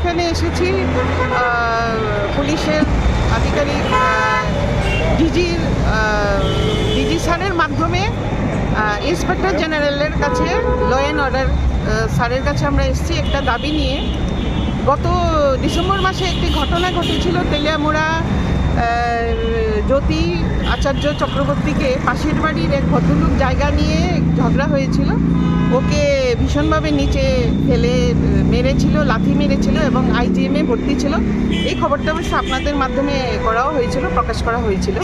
এখানে এসেছি পুলিশের আধিকারিক ডিজির ডিজি স্যারের মাধ্যমে ইন্সপেক্টর জেনারেলের কাছে ল অ্যান্ড অর্ডার স্যারের কাছে আমরা এসেছি একটা দাবি নিয়ে। গত ডিসেম্বর মাসে একটি ঘটনা ঘটেছিল তেলিয়ামুড়া জ্যোতি আচার্য চক্রবর্তীকে পাশের বাড়ির এক ভদ্রলোক জায়গা নিয়ে ঝগড়া হয়েছিল। ওকে ভীষণভাবে নিচে ফেলে মেরেছিল, লাথি মেরেছিল এবং আইজিএমে ভর্তি ছিল। এই খবরটা অবশ্য আপনাদের মাধ্যমে করাও হয়েছিল, প্রকাশ করা হয়েছিল।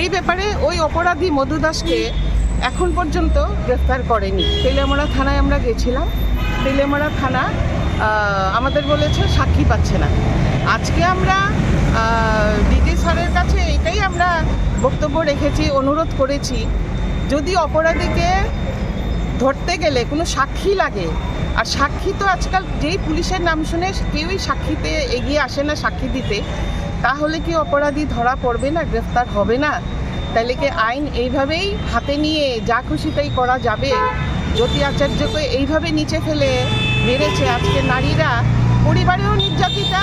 এই ব্যাপারে ওই অপরাধী মধু দাসকে এখন পর্যন্ত গ্রেফতার করেনি। তেলিয়ামুড়া থানায় আমরা গেছিলাম। তেলিয়ামুড়া থানা আমাদের বলেছে সাক্ষী পাচ্ছে না। আজকে আমরা স্যারের কাছে এটাই আমরা বক্তব্য রেখেছি, অনুরোধ করেছি। যদি অপরাধীকে ধরতে গেলে কোনো সাক্ষী লাগে, আর সাক্ষী তো আজকাল যেই পুলিশের নাম শুনে কেউই সাক্ষীতে এগিয়ে আসে না সাক্ষী দিতে, তাহলে কি অপরাধী ধরা পড়বে না, গ্রেফতার হবে না? তাহলে কি আইন এইভাবেই হাতে নিয়ে যা খুশি তাই করা যাবে? জ্যোতি আচার্যকে এইভাবে নিচে ফেলে মেরেছে আজকে নারীরা। পরিবারেও নির্যাতিতা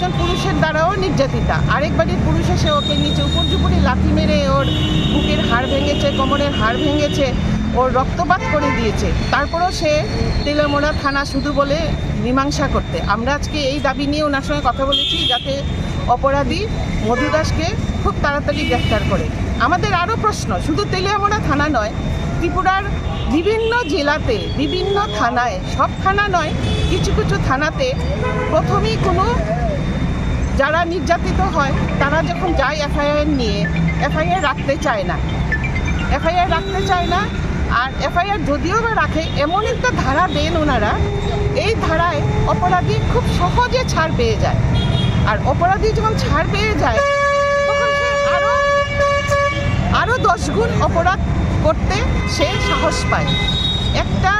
একজন পুরুষের দ্বারাও নির্যাতিতা। আরেক বাড়ির পুরুষ এসে ওকে নিচে উপর জুপুরি লাথি মেরে ওর বুকের হাড় ভেঙেছে, কোমরের হাড় ভেঙেছে, ওর রক্তপাত করে দিয়েছে। তারপরও সে তেলেমোড়া থানা শুধু বলে মীমাংসা করতে। আমরা আজকে এই দাবি নিয়ে ওনার সঙ্গে কথা বলেছি যাতে অপরাধী মধু দাসকে খুব তাড়াতাড়ি গ্রেফতার করে। আমাদের আরও প্রশ্ন, শুধু তেলিয়ামোড়া থানা নয়, ত্রিপুরার বিভিন্ন জেলাতে, বিভিন্ন থানায়, সব থানা নয়, কিছু কিছু থানাতে প্রথমেই কোনো যারা নির্যাতিত হয়, তারা যখন যায় এফআইআর নিয়ে, এফআইআর রাখতে চায় না। এফআইআর রাখতে চায় না, আর এফআইআর যদিও বা রাখে, এমন একটা ধারা দেন ওনারা, এই ধারায় অপরাধী খুব সহজে ছাড় পেয়ে যায়। আর অপরাধী যখন ছাড় পেয়ে যায়, তখন সে আরও আরও দশ গুণ অপরাধ করতে সে সাহস পায়। একটা